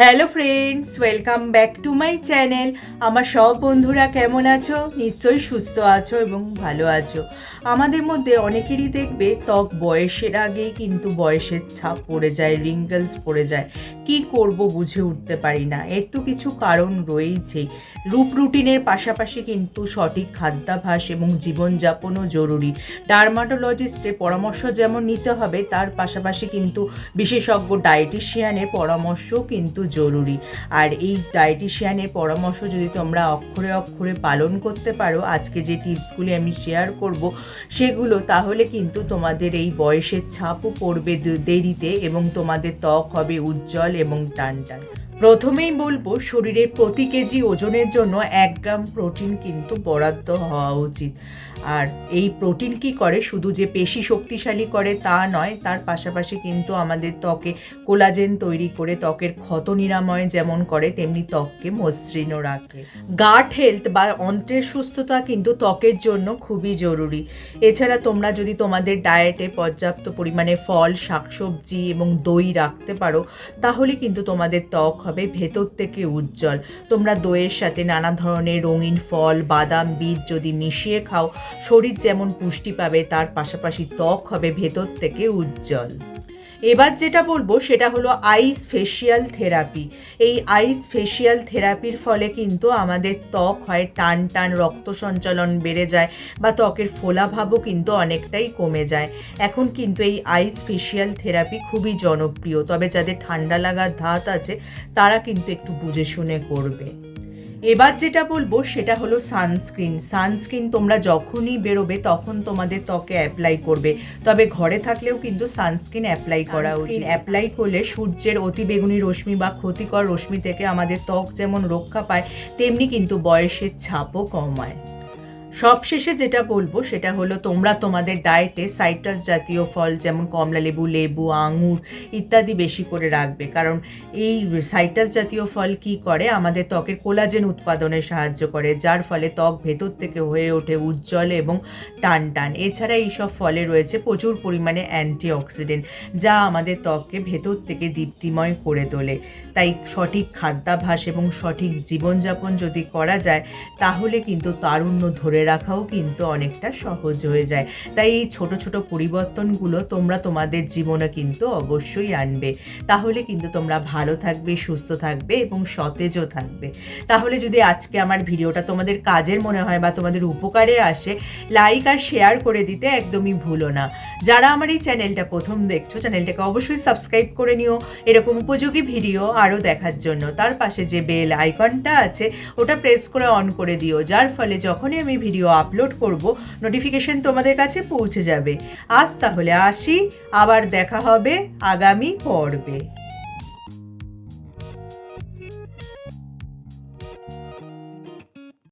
Hello friends welcome back to my channel আমার সব বন্ধুরা কেমন আছো? নিশ্চয়ই সুস্থ আছো এবং ভালো আছো। আমাদের মধ্যে অনেকেরই দেখবে, ত্বক বয়সের আগেই কিন্তু বয়সের ছাপ পড়ে যায় রিঙ্গলস পড়ে যায়। কি করব বুঝে উঠতে পারি না। এর তো কিছু কারণ রয়েছেই। রূপ রুটিনের পাশাপাশি কিন্তু সঠিক খাদ্যাভ্যাস এবং জীবনযাপনও জরুরি। ডার্মাটোলজিস্টের পরামর্শ যেমন নিতে হবে, তার পাশাপাশি কিন্তু বিশেষজ্ঞ ডায়েটিশিয়ানের পরামর্শও কিন্তু জরুরি। আর এই ডায়েটিশিয়ানের পরামর্শ যদি তোমরা অক্ষরে অক্ষরে পালন করতে পারো, আজকে যে টিপসগুলি আমি শেয়ার করব সেগুলো, তাহলে কিন্তু তোমাদের এই বয়সের ছাপও পড়বে দেরিতে এবং তোমাদের ত্বক হবে উজ্জ্বল এবং টান টান প্রথমেই বলব, শরীরের প্রতি কেজি ওজনের জন্য এক গ্রাম প্রোটিন কিন্তু বরাদ্দ হওয়া উচিত। আর এই প্রোটিন কি করে? শুধু যে পেশি শক্তিশালী করে তা নয়, তার পাশাপাশি কিন্তু আমাদের ত্বকে কোলাজেন তৈরি করে, ত্বকের ক্ষত নিরাময় যেমন করে, তেমনি ত্বককে মসৃণও রাখে। গাট হেলথ বা অন্ত্রের সুস্থতা কিন্তু ত্বকের জন্য খুবই জরুরি। এছাড়া তোমরা যদি তোমাদের ডায়েটে পর্যাপ্ত পরিমাণে ফল, শাকসবজি এবং দই রাখতে পারো, তাহলে কিন্তু তোমাদের ত্বক হবে ভেতর থেকে উজ্জ্বল। তোমরা দইয়ের সাথে নানা ধরনের রঙিন ফল, বাদাম, বীজ যদি মিশিয়ে খাও, শরীর যেমন পুষ্টি পাবে, তার পাশাপাশি ত্বক হবে ভেতর থেকে উজ্জ্বল। এবার যেটা বলব সেটা হলো আইস ফেশিয়াল থেরাপি এই আইস ফেশিয়াল থেরাপির ফলে কিন্তু আমাদের ত্বক হয়, টান টান, রক্ত সঞ্চালন বেড়ে যায় বা ত্বকের ফোলাভাবও কিন্তু অনেকটাই কমে যায়। এখন কিন্তু এই আইস ফেশিয়াল থেরাপি খুবই জনপ্রিয়, তবে যাদের ঠান্ডা লাগার ধাত আছে তারা কিন্তু একটু বুঝে শুনে করবে। এবার যেটা বলব সেটা হলো সানস্ক্রিন সানস্ক্রিন তোমরা যখনই বেরোবে তখন তোমাদের ত্বকে অ্যাপ্লাই করবে। তবে ঘরে থাকলেও কিন্তু সানস্ক্রিন অ্যাপ্লাই করা উচিত। অ্যাপ্লাই করলে সূর্যের অতিবেগুনি রশ্মি বা ক্ষতিকর রশ্মি থেকে আমাদের ত্বক যেমন রক্ষা পায় তেমনি কিন্তু বয়সের ছাপও কমায় সবশেষে যেটা বলব সেটা হলো তোমরা তোমাদের ডায়েটে সাইট্রাস জাতীয় ফল যেমন কমলা লেবু লেবু, আঙুর ইত্যাদি বেশি করে রাখবে। কারণ এই সাইট্রাস জাতীয় ফল কি করে? আমাদের ত্বকের কোলাজেন উৎপাদনে সাহায্য করে, যার ফলে ত্বক ভেতর থেকে হয়ে ওঠে উজ্জ্বল এবং টান টান এছাড়া এইসব ফলে রয়েছে প্রচুর পরিমাণে অ্যান্টিঅক্সিডেন্ট যা আমাদের ত্বককে ভেতর থেকে দীপ্তিময় করে তোলে। তাই সঠিক খাদ্যাভ্যাস এবং সঠিক জীবনযাপন যদি করা যায়, তাহলে কিন্তু তারুণ্য ধরে রাখাও কিন্তু অনেকটা সহজ হয়ে যায়। তাই এই ছোট ছোট পরিবর্তনগুলো তোমরা তোমাদের জীবনে কিন্তু অবশ্যই আনবে। তাহলে কিন্তু তোমরা ভালো থাকবে, সুস্থ থাকবে এবং সতেজও থাকবে। তাহলে যদি আজকে আমার ভিডিওটা তোমাদের কাজের মনে হয় বা তোমাদের উপকারে আসে লাইক আর শেয়ার করে দিতে একদমই ভুলো না। যারা আমার এই চ্যানেলটা প্রথম দেখছ, চ্যানেলটাকে অবশ্যই সাবস্ক্রাইব করে নিও। এরকম উপযোগী ভিডিও আরও দেখার জন্য। তার পাশে যে বেল আইকনটা আছে, ওটা প্রেস করে অন করে দিও। যার ফলে যখনই আমি ভিডিও আপলোড করব নোটিফিকেশন তোমাদের কাছে পৌঁছে যাবে। আজ তাহলে আসি, আবার দেখা হবে আগামী পর্বে।